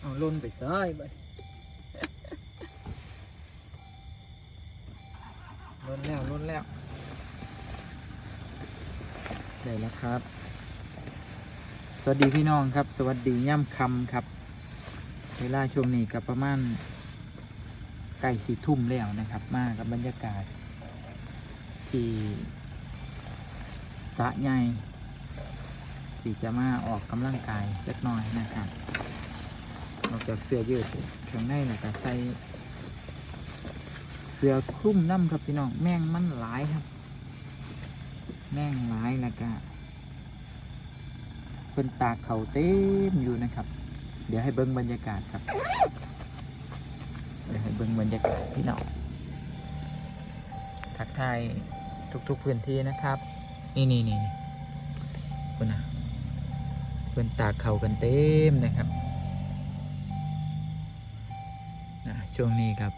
เอาล่นไปซ้ายไปล่นแล้วล่นแล้วได้แล้วครับ สวัสดีพี่น้องครับ สวัสดีย่ำคำครับ เวลาช่วงนี้กับประมาณใกล้สี่ทุ่มแล้วนะครับ มากับบรรยากาศ ที่สระใหญ่ที่จะมาออกกำลังกายจักหน่อยนะครับ นอกจากเสื้อยืดข้างในนะก็ใส่เสื้อคลุมน้ำครับพี่น้องแม่งมันหลายครับ แม่งหลายแล้วก็เพิ่นตากเขาเต็มอยู่นะครับ เดี๋ยวให้เบิ้งบรรยากาศครับเดี๋ยวให้เบิ้งบรรยากาศพี่น้องทักทายทุกๆพื้นที่นะครับ นี่นี่นี่นี่คุณนะเพิ่นตากเขากันเต็มนะครับ นะช่วงนี้ครับ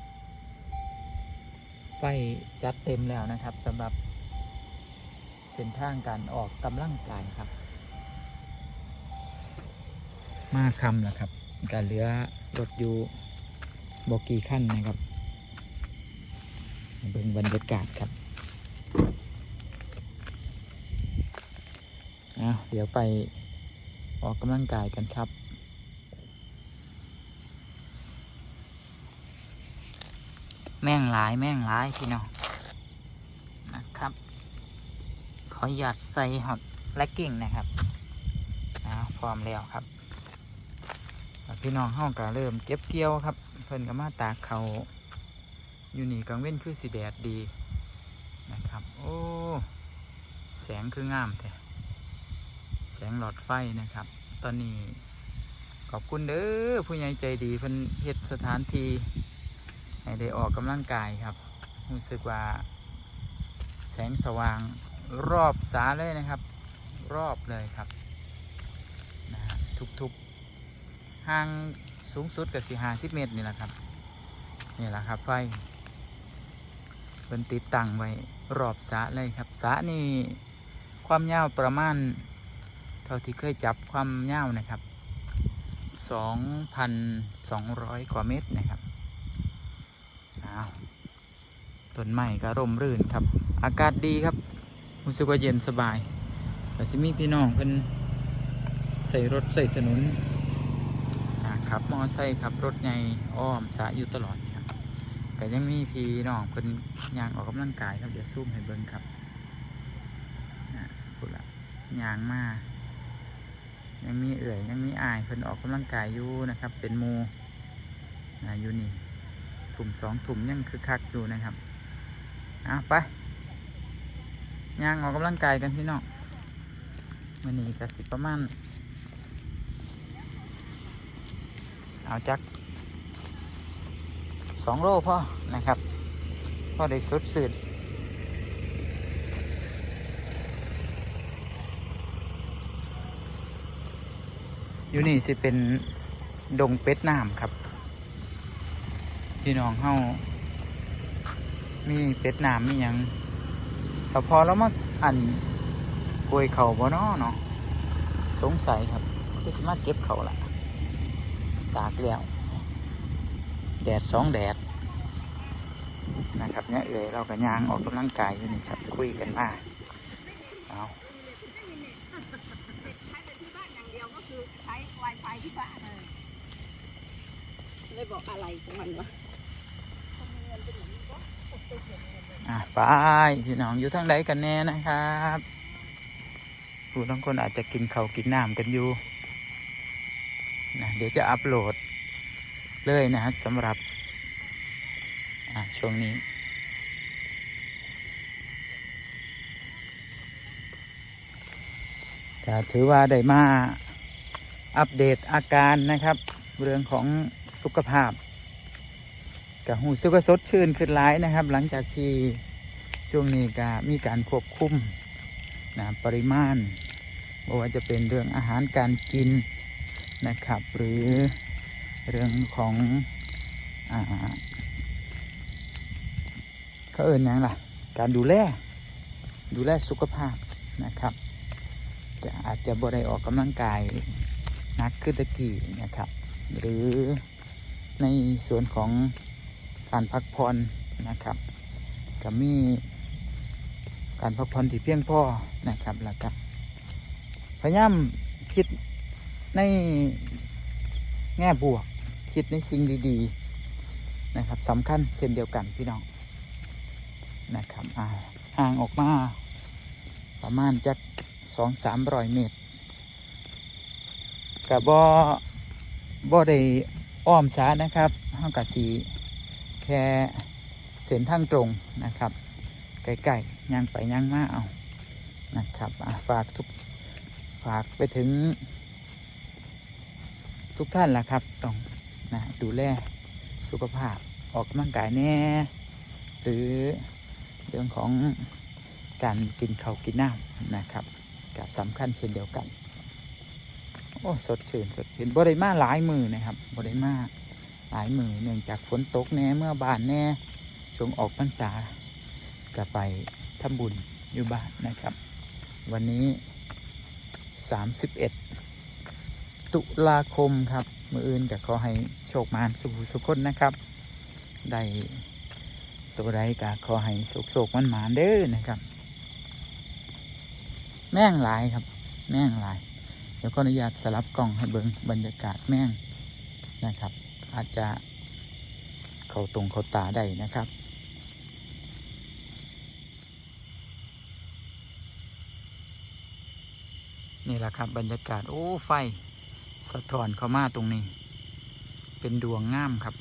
ไฟจัดเต็มแล้วนะครับสำหรับเส้นทางการออกกำลังกายครับ มาคำแล้วครับการเหลือรถอยู่บกี่ขั้นนะครับเบิ่งบรรยากาศครับเอาเดี๋ยวไปออกกำลังกายกันครับ แม่งหลายแม่งหลายพี่น้องนะครับ ขอหยาดใส่ฮอตแลกกิ้งนะครับนะพร้อมแล้วครับพี่น้องห้องก็เริ่มเก็บเกี่ยวครับ เพิ่นก็มาตากเขาอยู่นี่กังเว้นคือสีแดดดีนะครับ โอ้ แสงคืองามแท้แสงหลอดไฟนะครับ ตอนนี้ขอบคุณเด้อผู้ใหญ่ใจดีเพิ่นเฮ็ดสถานที่ ให้ได้ออกกำลังกายครับ รู้สึกว่า แสงสว่างรอบสาเลยนะครับ รอบเลยครับนะฮะทุกๆห่างสูงสุดกับสี่ห้าสิบเมตรนี่แหละครับนี่แหละครับไฟเป็นติดตั้งไว้รอบสะเลยครับสะนี่ความยาวประมาณ เท่าที่เคยจับความยาวนะครับ 2,200 กว่าเมตรนะครับ ต้นไม้ก็ร่มรื่นครับ อากาศดีครับรู้สึกว่าเย็นสบายแต่สิมีพี่น้องเพิ่นใส่รถใส่ถนนอ่าครับมอไซค์ครับรถใหญ่อ้อมสายอยู่ตลอดครับก็ยังมีพี่น้องเพิ่นยางออกกำลังกายครับเดี๋ยวซูมให้เบิ่งครับอ่าพูดละยางมายังมีเอื่อยยังมีอายเพิ่นออกกำลังกายอยู่นะครับ เป็นมูอยู่นี่ ถุ่มสองถุ่มยังคือคักอยู่นะครับเอาไปย่างออกกำลังกายกันพี่น้องวันนี้ก็สิประมาณเอาจักสองโลพ่อนะครับพ่อได้สุดสืดอยู่นี่สิเป็นดงเป็ดน้ำครับ พี่น้องเฮามีเป็ดน้ำมีหยังแต่พอแล้วมาอันกวยเขาบ่นาะเนาะสงสัยครับก็สามารถเก็บเขาละตากแล้ว แดดสองแดดนะครับเนี่ยเอ่ยเราก็ยางออกกำลังกายอยู่นี่ครับคุยกันมาเอาใช้แต่ที่บ้านอย่างเดียวก็คือใช้ Wi-Fi ที่บ้านเลยเลยบอกอะไรของมันวะ อะไปพี่น้องอยู่ทางใดกันแน่นะครับผู้ทั้งคนอาจจะกินเขากินน้ำกันอยู่นะเดี๋ยวจะอัปโหลดเลยนะครับสำหรับช่วงนี้ ถือว่าได้มาอัปเดตอาการนะครับ เรื่องของสุขภาพ กับหูสึกสดชื่นขึ้นหลายนะครับ หลังจากที่ช่วงนี้ก็มีการควบคุมนะปริมาณไม่ว่าจะเป็นเรื่องอาหารการกินนะครับ หรือเรื่องของอเขาเอ่นยังล่ะ การดูแลดูแลสุขภาพนะครับจะอาจจะบ่ได้ออกกำลังกายนักขึ้นตะกี้นะครับ หรือในส่วนของ การพักผ่อนนะครับก็มีการพักผ่อนที่เพียงพอนะครับแล้วก็พยายามคิดในแง่บวก คิดในสิ่งดี ๆนะครับสำคัญเช่นเดียวกันพี่น้องนะครับห่างออกมาประมาณจักสองสามร้อยเมตรกับบ่บ่ได้อ้อมช้านะครับห้างกะสี ค่เส้นทางตรงนะครับใกล้ๆย่างไปย่างมาเอานะครับฝากทุกฝากไปถึง ทุกท่านแหละครับต้องนะดูแลสุขภาพออกกำลังกายแน่ หรือเรื่องของการกินข้าวกินน้ำนะครับก็สำคัญเช่นเดียวกัน โอ้ สดชื่น สดชื่นบริมาหลายมือนะครับบริมา หลายมือเนื่องจากฝนตกแน่เมื่อบานแน่ช่วงออกพรรษาก็ไปทำบุญอยู่บ้านนะครับ วันนี้ 31 ตุลาคมครับ มืออื่นก็ขอให้โชคมานสุขสุขคนนะครับ ได้ตัวใดก็ขอให้โศกโศกมันหมานเด้อนะครับ แม่งหลายครับ แม่งหลาย เดี๋ยวขออนุญาตสลับกล้องให้เบิงบรรยากาศแม่งนะครับ อาจจะเข้าตรงเข้าตาได้นะครับนี่แหละครับบรรยากาศ โอ้ไฟ สะท้อนเข้ามาตรงนี้ เป็นดวงงามครับ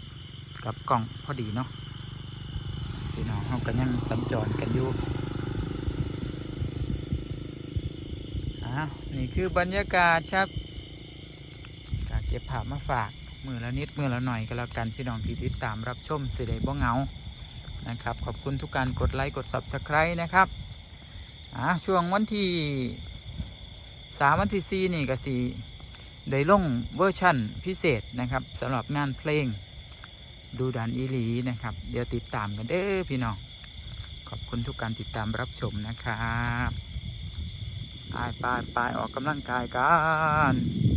กับกล้องพอดีเนาะพี่น้องเขาก็ยังสัญจรกันอยู่อ่นี่คือบรรยากาศครับกาเก็บภาพมาฝาก มือละนิดมือละหน่อยก็แล้วกันพี่น้องที่ติดตามรับชมสิได้บ่เงานะครับ ขอบคุณทุกการกดไลค์กด subscribe นะครับอะช่วงวันที่สามวันที่สี่นี่ก็สีได้ลงเวอร์ชั่นพิเศษนะครับสำหรับงานเพลงดูดันอีหลีนะครับ เดี๋ยวติดตามกันเด้อพี่น้องขอบคุณทุกการติดตามรับชมนะครับไปไปไปออกกำลังกายกัน